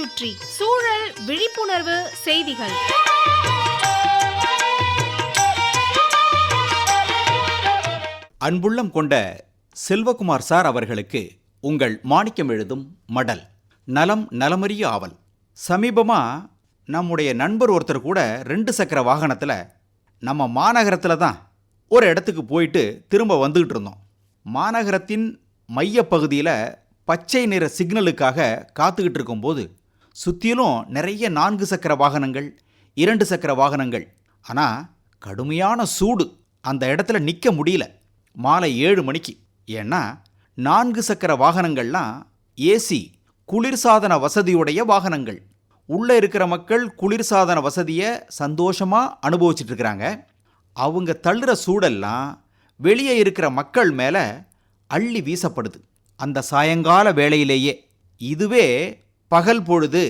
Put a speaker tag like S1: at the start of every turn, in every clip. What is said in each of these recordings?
S1: சுற்றி சூழல் விழிப்புணர்வு செய்திகள்.
S2: அன்புள்ளம் கொண்ட செல்வகுமார் சார் அவர்களுக்கு உங்கள் மாணிக்கம் எழுதும் மடல். நலம் நலமறிய ஆவல். சமீபமா நம்முடைய நண்பர் ஒருத்தர் கூட ரெண்டு சக்கர வாகனத்தில் நம்ம மாநகரத்தில் தான் ஒரு இடத்துக்கு போயிட்டு திரும்ப வந்துக்கிட்டு இருந்தோம். மாநகரத்தின் மையப்பகுதியில் பச்சை நிற சிக்னலுக்காக காத்துக்கிட்டு இருக்கும்போது சுற்றிலும் நிறைய நான்கு சக்கர வாகனங்கள் இரண்டு சக்கர வாகனங்கள். ஆனால் கடுமையான சூடு அந்த இடத்துல நிற்க முடியல. மாலை ஏழு மணிக்கு. ஏன்னா நான்கு சக்கர வாகனங்கள்லாம் ஏசி குளிர்சாதன வசதியுடைய வாகனங்கள். உள்ளே இருக்கிற மக்கள் குளிர்சாதன வசதியை சந்தோஷமாக அனுபவிச்சுட்டு இருக்கிறாங்க. அவங்க தள்ளுற சூடெல்லாம் வெளியே இருக்கிற மக்கள் மேலே அள்ளி வீசப்படுது. அந்த சாயங்கால வேளையிலேயே. இதுவே பகல் பொழுது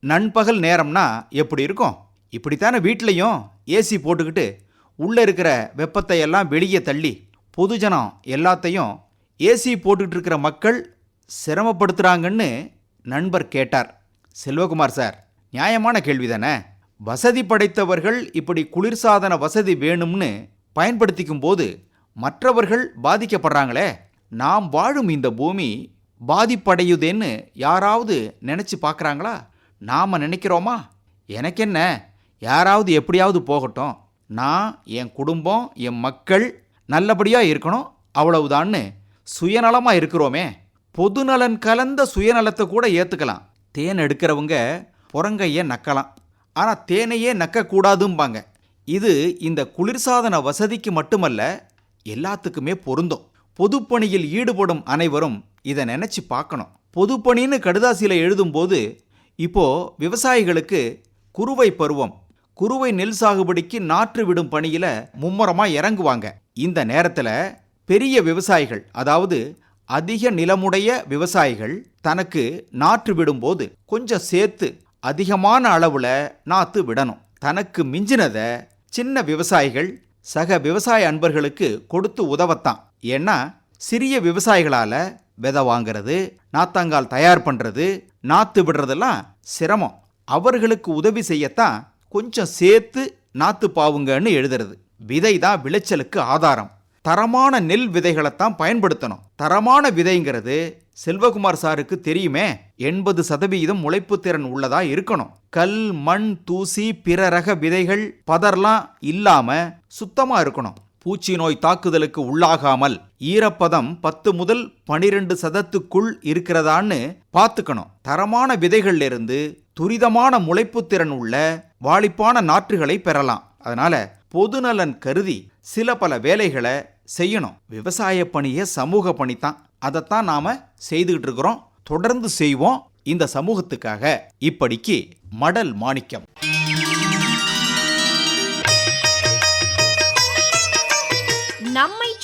S2: நண்பகல் நேரம்னா எப்படி இருக்கும்? இப்படித்தானே வீட்லேயும் ஏசி போட்டுக்கிட்டு உள்ளே இருக்கிற வெப்பத்தை எல்லாம் வெளியே தள்ளி பொதுஜனம் எல்லாத்தையும் ஏசி போட்டுக்கிட்டு இருக்கிற மக்கள் சிரமப்படுத்துகிறாங்கன்னு நண்பர் கேட்டார். செல்வகுமார் சார் நியாயமான கேள்வி தானே வசதி படைத்தவர்கள் இப்படி குளிர்சாதன வசதி வேணும்னு பயன்படுத்திக்கும் போது மற்றவர்கள் பாதிக்கப்படுறாங்களே. நாம் வாழும் இந்த பூமி பாதிப்படையுதேன்னு யாராவது நினச்சி பார்க்குறாங்களா? நாம் நினைக்கிறோமா? எனக்கென்ன? யாராவது எப்படியாவது போகட்டும். நான் என் குடும்பம் என் மக்கள் நல்லபடியாக இருக்கணும் அவ்வளவுதான்னு சுயநலமாக இருக்கிறோமே. பொதுநலன் கலந்த சுயநலத்தை கூட ஏற்றுக்கலாம் தேன் எடுக்கிறவங்க புறங்கைய நக்கலாம். ஆனால் தேனையே நக்கக்கூடாதும்பாங்க. இது இந்த குளிர்சாதன வசதிக்கு மட்டுமல்ல எல்லாத்துக்குமே பொருந்தும். பொதுப்பணியில் ஈடுபடும் அனைவரும் இதை நினச்சி பார்க்கணும். பொதுப்பணின்னு கடுதாசியில் எழுதும்போது இப்போது விவசாயிகளுக்கு குறுவை பருவம் குறுவை நெல் சாகுபடிக்கு நாற்று விடும் பணியில் மும்முரமாக இறங்குவாங்க. இந்த நேரத்தில் பெரிய விவசாயிகள் அதாவது அதிக நிலமுடைய விவசாயிகள் தனக்கு நாற்று விடும்போது கொஞ்சம் சேர்த்து அதிகமான அளவில் நாற்று விடணும். தனக்கு மிஞ்சினதை சின்ன விவசாயிகள் சக விவசாய அன்பர்களுக்கு கொடுத்து உதவத்தான். ஏன்னா சிறிய விவசாயிகளால் விதை வாங்குறது நாத்தாங்கால் தயார் பண்ணுறது நாற்று விடுறதெல்லாம் சிரமம். அவர்களுக்கு உதவி செய்யத்தான் கொஞ்சம் சேர்த்து நாற்று பாவுங்கன்னு எழுதுறது. விதை தான் விளைச்சலுக்கு ஆதாரம். தரமான நெல் விதைகளைத்தான் பயன்படுத்தணும். தரமான விதைங்கிறது செல்வகுமார் சாருக்கு தெரியுமே? எண்பது சதவீதம் முளைப்பு திறன் உள்ளதா இருக்கணும். கல் மண் தூசி பிற ரக விதைகள் பதர்லாம் இல்லாம சுத்தமா இருக்கணும். பூச்சி நோய் தாக்குதலுக்கு உள்ளாகாமல் ஈரப்பதம் பத்து முதல் பனிரெண்டு சதத்துக்குள் இருக்கிறதான்னு பார்த்துக்கணும். தரமான விதைகள்ல இருந்து துரிதமான முளைப்பு திறன் உள்ள வாளிப்பான நாற்றுகளை பெறலாம். அதனால பொதுநலன் கருதி சில பல வேலைகளை செய்யணும். விவசாய பணியை சமூக பணி தான் அதைத்தான் நாம செய்துகிட்டு இருக்கிறோம். தொடர்ந்து செய்வோம். இந்த சமூகத்துக்காக இப்படிக்கு மடல் மாணிக்கம்.